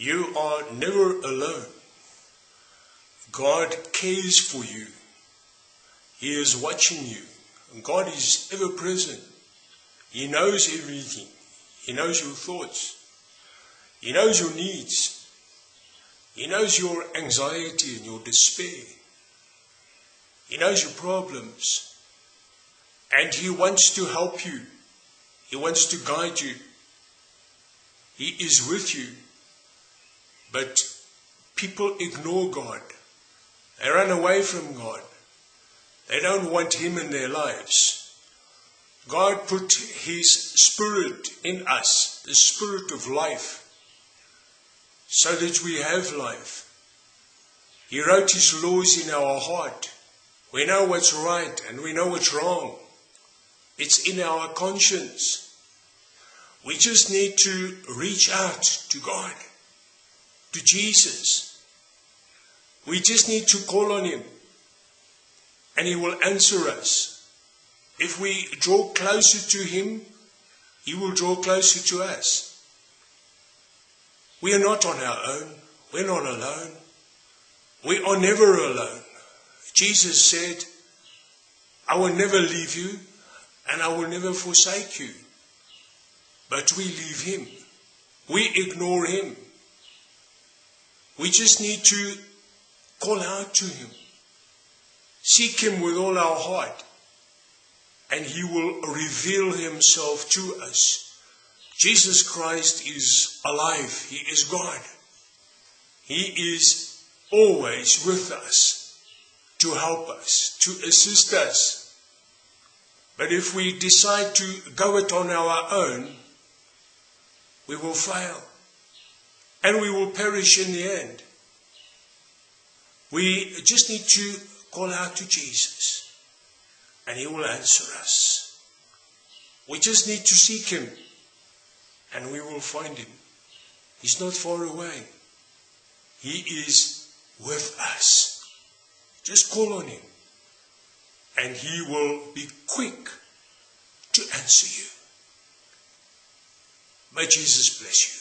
You are never alone. God cares for you. He is watching you. God is ever present. He knows everything. He knows your thoughts. He knows your needs. He knows your anxiety and your despair. He knows your problems. And He wants to help you. He wants to guide you. He is with you. But people ignore God. They run away from God. They don't want Him in their lives. God put His Spirit in us, the Spirit of life, so that we have life. He wrote His laws in our heart. We know what's right and we know what's wrong. It's in our conscience. We just need to reach out to God, to Jesus. We just need to call on Him and He will answer us. If we draw closer to Him, He will draw closer to us. We are not on our own. We're not alone. We are never alone. Jesus said, I will never leave you and I will never forsake you. But we leave Him. We ignore Him. We just need to call out to Him. Seek Him with all our heart. And He will reveal Himself to us. Jesus Christ is alive. He is God. He is always with us to help us, to assist us. But if we decide to go it on our own, we will fail. And we will perish in the end. We just need to call out to Jesus. And He will answer us. We just need to seek Him. And we will find Him. He's not far away. He is with us. Just call on Him. And He will be quick to answer you. May Jesus bless you.